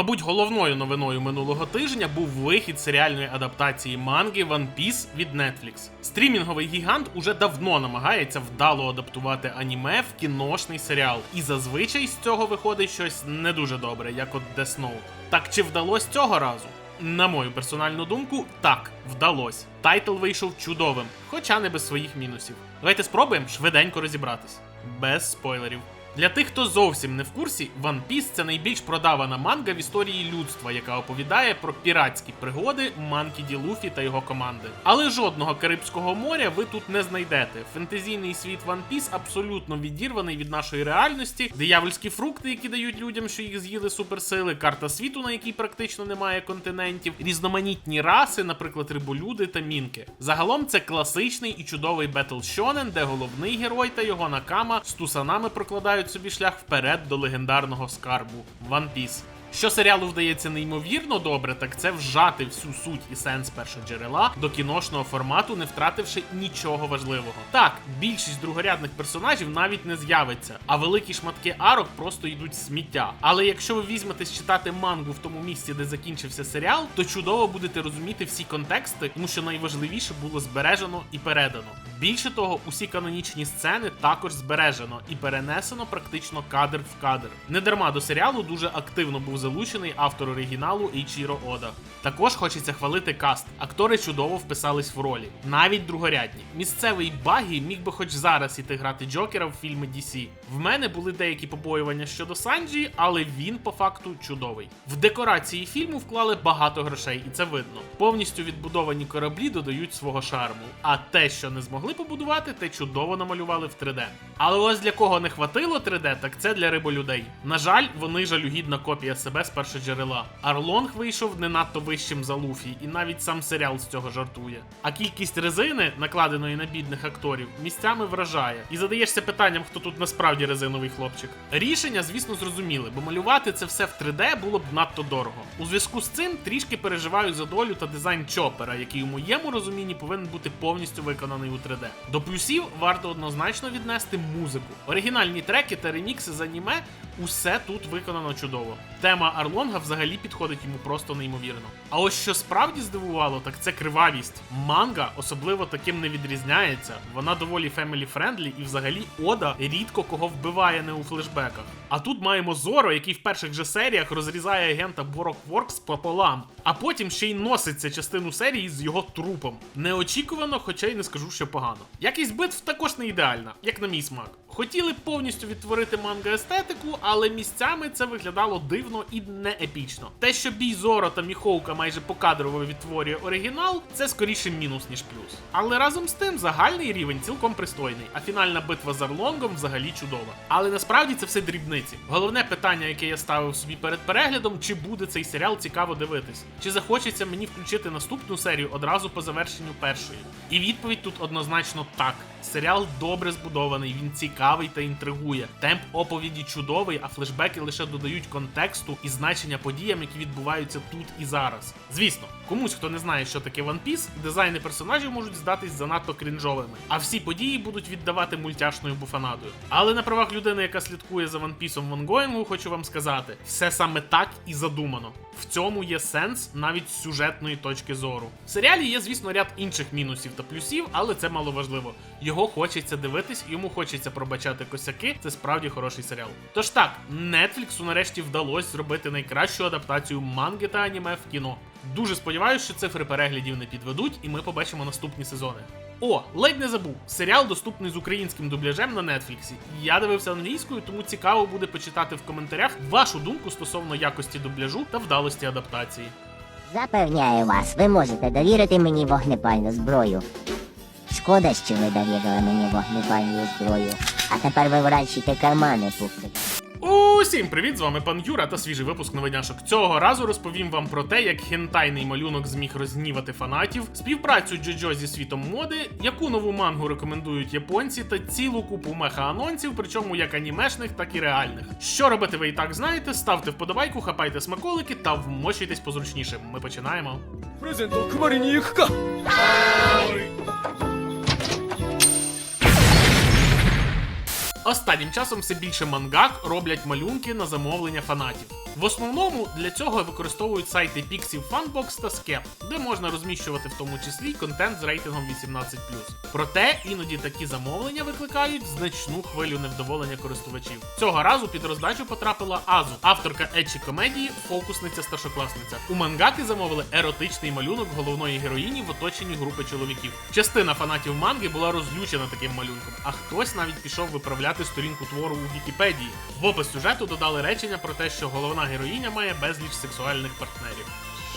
Мабуть, головною новиною минулого тижня був вихід серіальної адаптації манги One Piece від Netflix. Стрімінговий гігант уже давно намагається вдало адаптувати аніме в кіношний серіал, і зазвичай з цього виходить щось не дуже добре, як от Death Note. Так чи вдалося цього разу? На мою персональну думку, так, вдалось. Тайтл вийшов чудовим, хоча не без своїх мінусів. Давайте спробуємо швиденько розібратись. Без спойлерів. Для тих, хто зовсім не в курсі, One Piece – це найбільш продавана манга в історії людства, яка оповідає про піратські пригоди Манкі Ді Луфі та його команди. Але жодного Карибського моря ви тут не знайдете. Фентезійний світ One Piece абсолютно відірваний від нашої реальності. Диявольські фрукти, які дають людям, що їх з'їли суперсили, карта світу, на якій практично немає континентів, різноманітні раси, наприклад, риболюди та мінки. Загалом це класичний і чудовий Battle Shonen, де головний герой та його накама з тусанами прокладають собі шлях вперед до легендарного скарбу One Piece. Що серіалу вдається неймовірно добре, так це вжати всю суть і сенс першоджерела до кіношного формату, не втративши нічого важливого. Так, більшість другорядних персонажів навіть не з'явиться, а великі шматки арок просто йдуть сміття. Але якщо ви візьметесь читати мангу в тому місці, де закінчився серіал, то чудово будете розуміти всі контексти, тому що найважливіше було збережено і передано. Більше того, усі канонічні сцени також збережено і перенесено практично кадр в кадр. Недарма до серіалу дуже активно був залучений автор оригіналу Ейчіро Ода. Також хочеться хвалити каст. Актори чудово вписались в ролі, навіть другорядні. Місцевий багі міг би хоч зараз іти грати Джокера в фільми DC. В мене були деякі побоювання щодо Санджі, але він по факту чудовий. В декорації фільму вклали багато грошей, і це видно. Повністю відбудовані кораблі додають свого шарму. А те, що не змогли побудувати, те чудово намалювали в 3D. Але ось для кого не хватило 3D, так це для риболюдей. На жаль, вони жалюгідна копія себе з першоджерела. Арлонг вийшов не надто вищим за Луфі, і навіть сам серіал з цього жартує. А кількість резини, накладеної на бідних акторів, місцями вражає. І задаєшся питанням, хто тут насправді резиновий хлопчик. Рішення, звісно, зрозуміли, бо малювати це все в 3D було б надто дорого. У зв'язку з цим трішки переживаю за долю та дизайн чопера, який у моєму розумінні повинен бути повністю виконаний у 3D. До плюсів варто однозначно віднести музику. Оригінальні треки та ремікси з аніме усе тут виконано чудово. Тема Арлонга взагалі підходить йому просто неймовірно. А ось що справді здивувало, так це кривавість. Манга особливо таким не відрізняється. Вона доволі family friendly і взагалі Ода рідко кого вбиває не у флешбеках. А тут маємо Зоро, який в перших же серіях розрізає агента Борок Воркс пополам, а потім ще й носиться частину серії з його трупом. Неочікувано, хоча й не скажу, що погано. Якість битв також не ідеальна, як на мій смак. Хотіли повністю відтворити манга естетику, але місцями це виглядало дивно і не епічно. Те, що бій Зоро та Міхоука майже покадрово відтворює оригінал, це скоріше мінус, ніж плюс. Але разом з тим загальний рівень цілком пристойний, а фінальна битва з Арлонгом взагалі чудова. Але насправді це все дрібниці. Головне питання, яке я ставив собі перед переглядом, чи буде цей серіал цікаво дивитись, чи захочеться мені включити наступну серію одразу по завершенню першої. І відповідь тут однозначно так. Серіал добре збудований, він цікавий та інтригує. Темп оповіді чудовий, а флешбеки лише додають контексту і значення подіям, які відбуваються тут і зараз. Звісно, комусь, хто не знає, що таке One Piece, дизайни персонажів можуть здатись занадто крінжовими, а всі події будуть віддавати мультяшною буфанадою. Але на правах людини, яка слідкує за One Piece в онгоїнгу, хочу вам сказати, все саме так і задумано. В цьому є сенс навіть з сюжетної точки зору. В серіалі є, звісно, ряд інших мінусів та плюсів, але це маловажливо. Його хочеться дивитись, йому хочеться пробачати косяки. Це справді хороший серіал. Тож так, Нетфліксу нарешті вдалося зробити найкращу адаптацію манги та аніме в кіно. Дуже сподіваюся, що цифри переглядів не підведуть, і ми побачимо наступні сезони. О, ледь не забув. Серіал доступний з українським дубляжем на Нетфліксі. Я дивився англійською, тому цікаво буде почитати в коментарях вашу думку стосовно якості дубляжу та вдалості адаптації. Запевняю вас, ви можете довірити мені вогнепальну зброю. Шкода, що ви довірили мені вогнепальну зброю. А тепер ви врачите кармани пухлик. Усім привіт! З вами пан Юра та свіжий випуск новиняшок. Цього разу розповім вам про те, як хентайний малюнок зміг розгнівати фанатів, співпрацю Джоджо зі світом моди, яку нову мангу рекомендують японці, та цілу купу меха-анонсів, причому як анімешних, так і реальних. Що робити, ви і так знаєте. Ставте вподобайку, хапайте смаколики та вмощуйтесь позручніше. Ми починаємо. プレ Останнім часом все більше мангак роблять малюнки на замовлення фанатів. В основному для цього використовують сайти Pixie Funbox та Skep, де можна розміщувати в тому числі контент з рейтингом 18+. Проте іноді такі замовлення викликають значну хвилю невдоволення користувачів. Цього разу під роздачу потрапила Азу, авторка етчі комедії Фокусниця старшокласниця. У мангаки замовили еротичний малюнок головної героїні в оточенні групи чоловіків. Частина фанатів манги була розлючена таким малюнком, а хтось навіть пішов виправляти сторінку твору у Вікіпедії. В опис сюжету додали речення про те, що головна героїня має безліч сексуальних партнерів.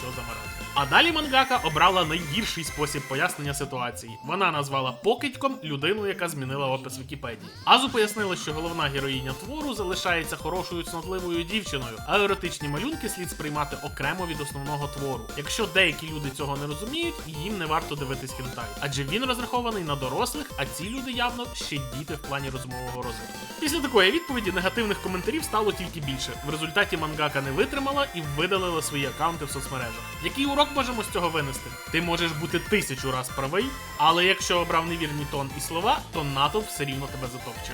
Що за маразм? А далі мангака обрала найгірший спосіб пояснення ситуації. Вона назвала покидьком людину, яка змінила опис Вікіпедії. Азу пояснила, що головна героїня твору залишається хорошою цнотливою дівчиною, а еротичні малюнки слід сприймати окремо від основного твору. Якщо деякі люди цього не розуміють, їм не варто дивитись хентай, адже він розрахований на дорослих, а ці люди явно ще діти в плані розумового розвитку. Після такої відповіді негативних коментарів стало тільки більше. В результаті мангака не витримала і видалила свої акаунти в соцмережах. Який урок можемо з цього винести? Ти можеш бути тисячу раз правий, але якщо обрав невірний тон і слова, то натовп все рівно тебе затопче.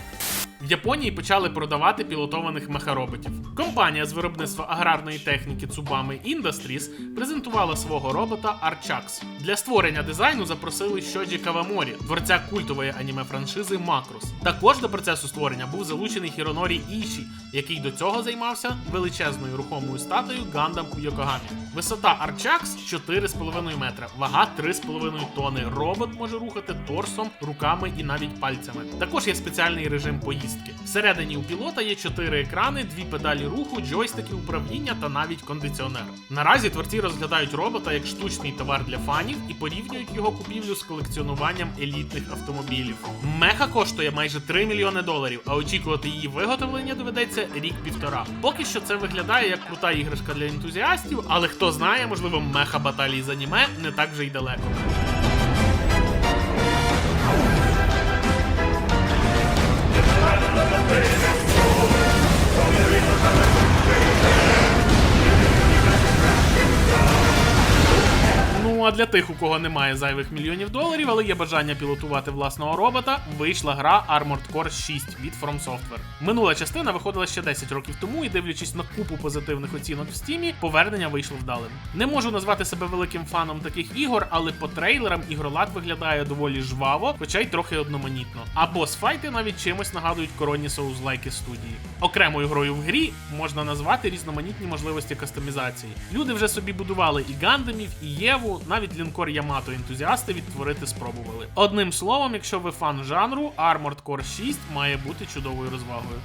В Японії почали продавати пілотованих мехароботів. Компанія з виробництва аграрної техніки Tsubame Industries презентувала свого робота Archax. Для створення дизайну запросили Шоджі Каваморі, творця культової аніме франшизи Макрос. Також до процесу створення був залучений Хіронорі Іші, який до цього займався величезною рухомою статою Гандам у Йокогамі. Висота Archax 4,5 метра, вага 3,5 тони. Робот може рухати торсом, руками і навіть пальцями. Також є спеціальний режим поїздки. Всередині у пілота є 4 екрани, дві педалі руху, джойстики управління та навіть кондиціонер. Наразі творці розглядають робота як штучний товар для фанів і порівнюють його купівлю з колекціонуванням елітних автомобілів. Меха коштує майже 3 мільйони доларів, а очікувати її виготовлення доведеться рік-півтора. Поки що це виглядає як крута іграшка для ентузіастів, але хто знає, можливо, меха баталії з аніме не так вже й далеко. А для тих, у кого немає зайвих мільйонів доларів, але є бажання пілотувати власного робота, вийшла гра Armored Core 6 від From Software. Минула частина виходила ще 10 років тому, і дивлячись на купу позитивних оцінок в стімі, повернення вийшло вдалим. Не можу назвати себе великим фаном таких ігор, але по трейлерам ігролад виглядає доволі жваво, хоча й трохи одноманітно. А босфайти навіть чимось нагадують коронні соузлайки студії. Окремою грою в грі можна назвати різноманітні можливості кастомізації. Люди вже собі будували і гандамів, і Єву, навіть лінкор Ямато ентузіасти відтворити спробували. Одним словом, якщо ви фан жанру, Armored Core 6 має бути чудовою розвагою.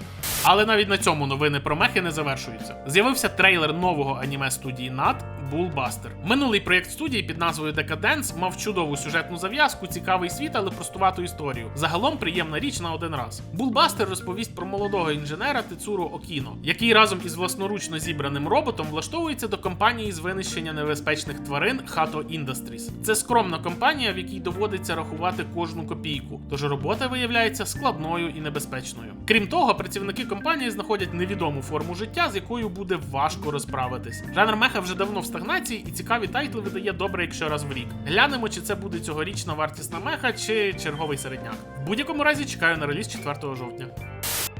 Але навіть на цьому новини про мехи не завершуються. З'явився трейлер нового аніме студії NAT Bullbuster. Минулий проєкт студії під назвою Decadence мав чудову сюжетну зав'язку, цікавий світ, але простувату історію. Загалом приємна річ на один раз. Bullbuster розповість про молодого інженера Тецуру Окіно, який разом із власноручно зібраним роботом влаштовується до компанії з винищення небезпечних тварин Hato Industries. Це скромна компанія, в якій доводиться рахувати кожну копійку, тож робота виявляється складною і небезпечною. Крім того, працівники компанії знаходять невідому форму життя, з якою буде важко розправитись. Жанр меха вже давно в стагнації, і цікаві тайтли видає добре, якщо раз в рік. Глянемо, чи це буде цьогорічна вартісна меха, чи черговий середняк. В будь-якому разі чекаю на реліз 4 жовтня.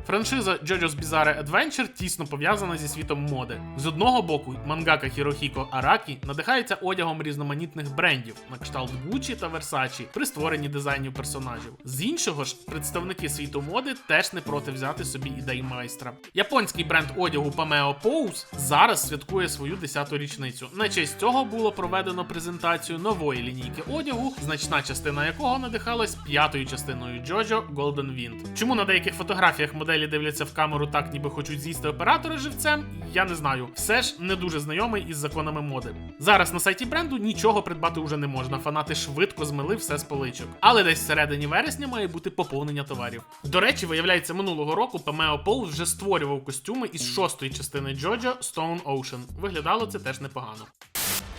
Франшиза JoJo's Bizarre Adventure тісно пов'язана зі світом моди. З одного боку, мангака Хірохіко Аракі надихається одягом різноманітних брендів на кшталт Gucci та Versace при створенні дизайнів персонажів. З іншого ж, представники світу моди теж не проти взяти собі ідей майстра. Японський бренд одягу Pameo Pose зараз святкує свою 10-ту річницю. На честь цього було проведено презентацію нової лінійки одягу, значна частина якого надихалась п'ятою частиною JoJo Golden Wind. Чому на деяких фотографіях моделі дивляться в камеру так, ніби хочуть з'їсти оператора живцем? Я не знаю. Все ж не дуже знайомий із законами моди. Зараз на сайті бренду нічого придбати уже не можна. Фанати швидко змили все з поличок. Але десь всередині вересня має бути поповнення товарів. До речі, виявляється, минулого року Pameo Paul вже створював костюми із шостої частини JoJo Stone Ocean. Виглядало це теж непогано.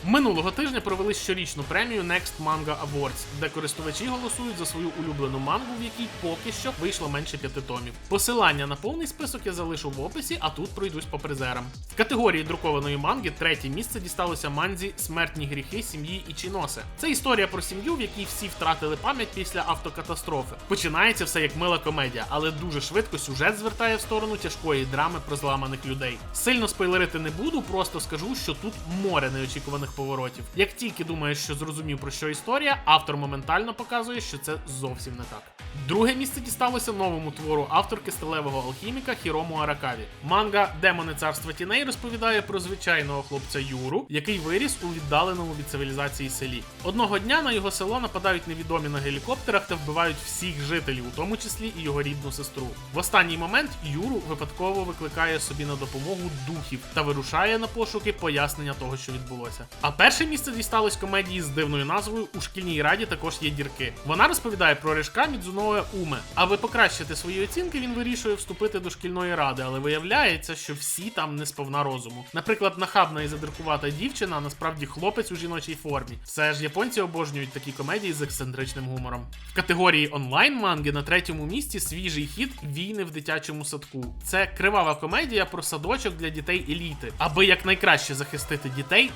Минулого тижня провели щорічну премію Next Manga Awards, де користувачі голосують за свою улюблену мангу, в якій поки що вийшло менше п'яти томів. Посилання на повний список я залишу в описі, а тут пройдусь по призерам. В категорії друкованої манги третє місце дісталося манзі Смертні гріхи сім'ї Ічіносе. Це історія про сім'ю, в якій всі втратили пам'ять після автокатастрофи. Починається все як мила комедія, але дуже швидко сюжет звертає в сторону тяжкої драми про зламаних людей. Сильно спойлерити не буду, просто скажу, що тут море неочікуваних поворотів. Як тільки думаєш, що зрозумів про що історія, автор моментально показує, що це зовсім не так. Друге місце дісталося новому твору авторки сталевого алхіміка Хірому Аракаві. Манга Демони царства тіней розповідає про звичайного хлопця Юру, який виріс у віддаленому від цивілізації селі. Одного дня на його село нападають невідомі на гелікоптерах та вбивають всіх жителів, у тому числі і його рідну сестру. В останній момент Юру випадково викликає собі на допомогу духів та вирушає на пошуки пояснення того, що відбулося. А перше місце дісталось комедії з дивною назвою У шкільній раді також є дірки. Вона розповідає про Рижка Мідзуноe Уме. Аби покращити свої оцінки, він вирішує вступити до шкільної ради, але виявляється, що всі там не сповна розуму. Наприклад, нахабна і задиркувата дівчина, насправді хлопець у жіночій формі. Все ж японці обожнюють такі комедії з ексцентричним гумором. В категорії онлайн манги на третьому місці свіжий хід Війни в дитячому садку. Це кривава комедія про садочок для дітей еліти. Аби якнайкраще захистити дітей,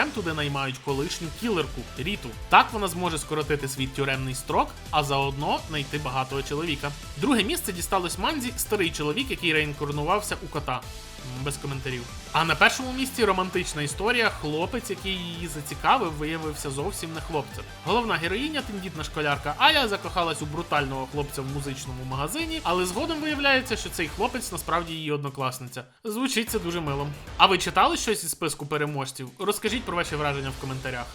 наглядачем туди наймають колишню кілерку Ріту. Так вона зможе скоротити свій тюремний строк, а заодно знайти багатого чоловіка. Друге місце дісталось манзі старий чоловік, який реінкарнувався у кота. Без коментарів. А на першому місці романтична історія. Хлопець, який її зацікавив, виявився зовсім не хлопцем. Головна героїня, тендітна школярка Ая, закохалась у брутального хлопця в музичному магазині, але згодом виявляється, що цей хлопець насправді її однокласниця. Звучить це дуже мило. А ви читали щось із списку переможців? Розкажіть про ваші враження в коментарях.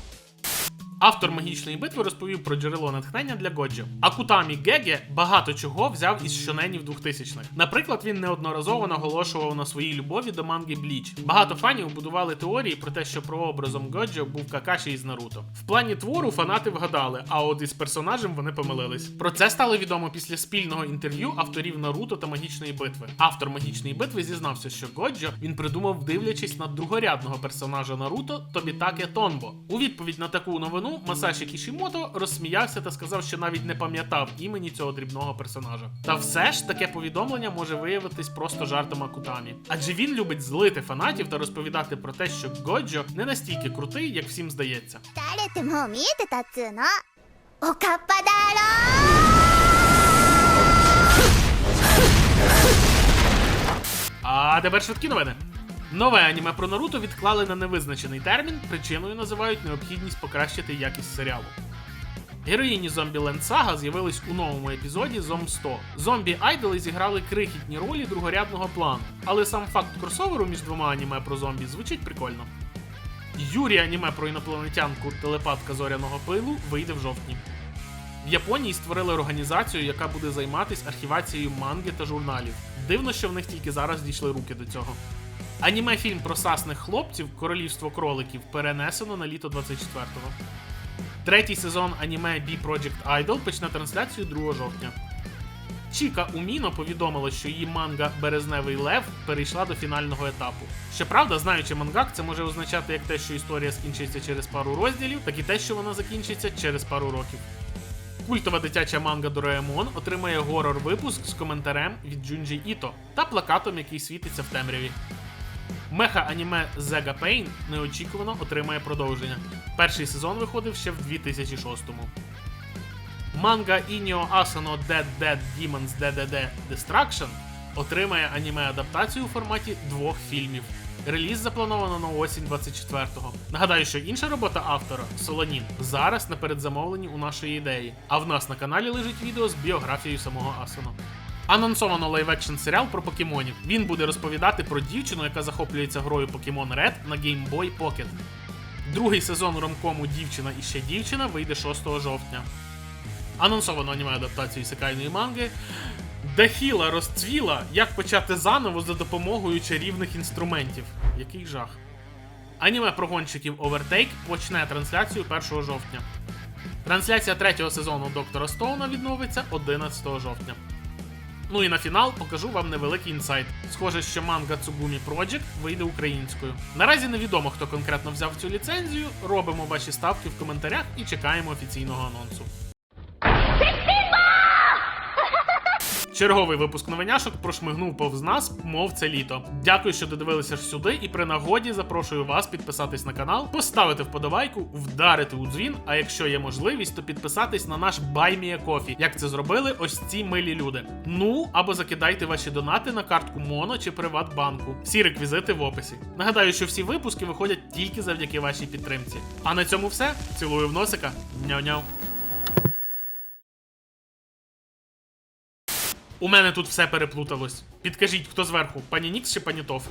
Автор магічної битви розповів про джерело натхнення для Годжо. Акутамі Геге багато чого взяв із щоненів 2000-х. Наприклад, він неодноразово наголошував на своїй любові до манги Бліч. Багато фанів будували теорії про те, що прообразом Годжо був Какаші із Наруто. В плані твору фанати вгадали, а от із персонажем вони помилились. Про це стало відомо після спільного інтерв'ю авторів Наруто та магічної битви. Автор магічної битви зізнався, що Годжо він придумав, дивлячись на другорядного персонажа Наруто Тобітаке Тонбо. У відповідь на таку новину Масаші Кішімото розсміявся та сказав, що навіть не пам'ятав імені цього дрібного персонажа. Та все ж таке повідомлення може виявитись просто жартом Акутамі. Адже він любить злити фанатів та розповідати про те, що Годжо не настільки крутий, як всім здається. А тепер швидкі новини. Нове аніме про Наруто відклали на невизначений термін. Причиною називають необхідність покращити якість серіалу. Героїні Zombieland Saga з'явились у новому епізоді Зом 100. Зомбі айдоли зіграли крихітні ролі другорядного плану, але сам факт кросоверу між двома аніме про зомбі звучить прикольно. Юрі аніме про інопланетянку телепатка зоряного пилу вийде в жовтні. В Японії створили організацію, яка буде займатися архівацією манги та журналів. Дивно, що в них тільки зараз дійшли руки до цього. Аніме фільм про сасних хлопців Королівство кроликів перенесено на літо 24-го. Третій сезон аніме B Project Idol почне трансляцію 2 жовтня. Чіка Уміно повідомила, що її манга Березневий Лев перейшла до фінального етапу. Щоправда, знаючи мангак, це може означати як те, що історія скінчиться через пару розділів, так і те, що вона закінчиться через пару років. Культова дитяча манга Дораемон отримає горор-випуск з коментарем від Джунджі Іто та плакатом, який світиться в темряві. Меха аніме Zega Pain неочікувано отримає продовження. Перший сезон виходив ще в 2006-му. Манга Inyo Asano Dead Dead Demons DDD Destruction отримає аніме-адаптацію у форматі двох фільмів. Реліз заплановано на осінь 24-го. Нагадаю, що інша робота автора Солонін зараз на передзамовленні у нашої ідеї. А в нас на каналі лежить відео з біографією самого Асано. Анонсовано лайв-екшн серіал про покемонів. Він буде розповідати про дівчину, яка захоплюється грою Pokemon Red на Game Boy Pocket. Другий сезон ромкому Дівчина і ще дівчина вийде 6 жовтня. Анонсовано аніме адаптацію секайної манги. Дахіла розцвіла, як почати заново за допомогою чарівних інструментів. Який жах. Аніме про гонщиків Overtake почне трансляцію 1 жовтня. Трансляція третього сезону Доктора Стоуна відновиться 11 жовтня. Ну і на фінал покажу вам невеликий інсайт. Схоже, що манга Tsugumi Project вийде українською. Наразі невідомо, хто конкретно взяв цю ліцензію. Робимо ваші ставки в коментарях і чекаємо офіційного анонсу. Черговий випуск новиняшок прошмигнув повз нас, мов це літо. Дякую, що додивилися ж сюди, і при нагоді запрошую вас підписатись на канал, поставити вподобайку, вдарити у дзвін. А якщо є можливість, то підписатись на наш Buy Кофі, як це зробили ось ці милі люди. Ну або закидайте ваші донати на картку Моно чи Приватбанку. Всі реквізити в описі. Нагадаю, що всі випуски виходять тільки завдяки вашій підтримці. А на цьому все. Цілую в носика. Няу-няу. У мене тут все переплуталось. Підкажіть, хто зверху, пані Нікс чи пані Тоф?